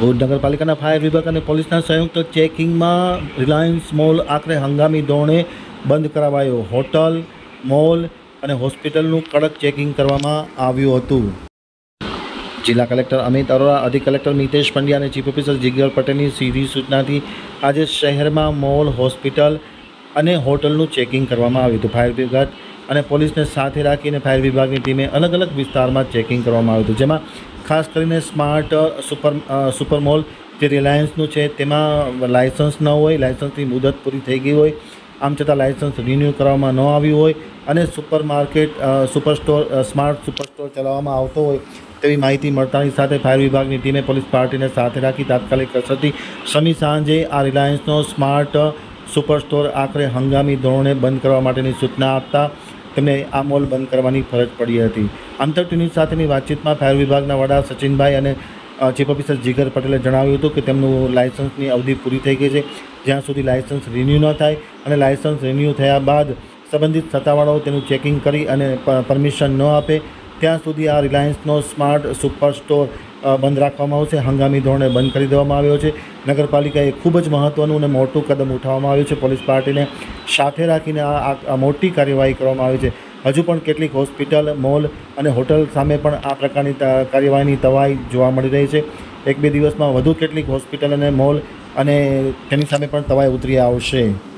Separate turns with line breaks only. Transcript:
ભુજ નગરપાલિકાના ફાયર વિભાગ અને પોલીસના સંયુક્ત ચેકિંગમાં રિલાયન્સ મોલ આખરે હંગામી ધોરણે બંધ કરાવાયો. હોટલ, મોલ અને હોસ્પિટલનું કડક ચેકિંગ કરવામાં આવ્યું હતું. જિલ્લા કલેક્ટર અમિત અરોરા, અધિક કલેક્ટર મિતેશ પંડ્યા અને ચીફ ઓફિસર જીગર પટેલની સીધી સૂચનાથી આજે શહેરમાં મોલ, હોસ્પિટલ અને હોટલનું ચેકિંગ કરવામાં આવ્યું હતું. ફાયર વિભાગ અને પોલીસને સાથે રાખીને ફાયર વિભાગની ટીમે અલગ અલગ વિસ્તારમાં ચેકિંગ કરવામાં આવ્યું હતું, જેમાં ખાસ કરીને સ્માર્ટ સુપર સુપર મોલ જે રિલાયન્સનું છે, તેમાં લાયસન્સ ન હોય, લાયસન્સની મુદત પૂરી થઈ ગઈ હોય, આમ છતાં લાયસન્સ રિન્યૂ કરવામાં ન આવ્યું હોય અને super market super store smart super store ચલાવવામાં આવતો હોય, તેવી માહિતી મળતાની સાથે ફાયર વિભાગની ટીમે પોલીસ પાર્ટીને સાથે રાખી તાત્કાલિક અસરથી શનિ સાંજે આ રિલાયન્સનો સ્માર્ટ સુપર સ્ટોર આખરે હંગામી ધોરણે બંધ કરવા માટેની સૂચના આપતા તેમને આ મોલ બંધ કરવાની ફરજ પડી હતી. આંતર ન્યૂઝ સાથેની વાતચીતમાં ફાયર વિભાગના વડા સચિનભાઈ અને ચીફ ઓફિસર જીગર પટેલે જણાવ્યું હતું કે તેમનું લાયસન્સની અવધિ પૂરી થઈ ગઈ છે. જ્યાં સુધી લાયસન્સ રિન્યૂ ન થાય અને લાયસન્સ રિન્યૂ થયા બાદ સંબંધિત સત્તાવાળાઓ તેનું ચેકિંગ કરી અને પરમિશન ન આપે ત્યાં સુધી આ રિલાયન્સનો સ્માર્ટ સુપર સ્ટોર બંધ રાખવામાં આવશે. હંગામી ધોરણે બંધ કરી દેવામાં આવ્યો છે. નગરપાલિકાએ ખૂબ જ મહત્ત્વનું અને મોટું કદમ ઉઠાવવામાં આવ્યું છે. પોલીસ પાર્ટીને સાથે રાખીને આ મોટી કાર્યવાહી કરવામાં આવી છે. હજુ પણ કેટલીક હોસ્પિટલ, મોલ અને હોટલ સામે પણ આ પ્રકારની કાર્યવાહીની તવાઈ જોવા મળી રહી છે. એક બે દિવસમાં વધુ કેટલીક હોસ્પિટલ અને મોલ અને તેની સામે પણ તવાઈ ઉતરી આવશે.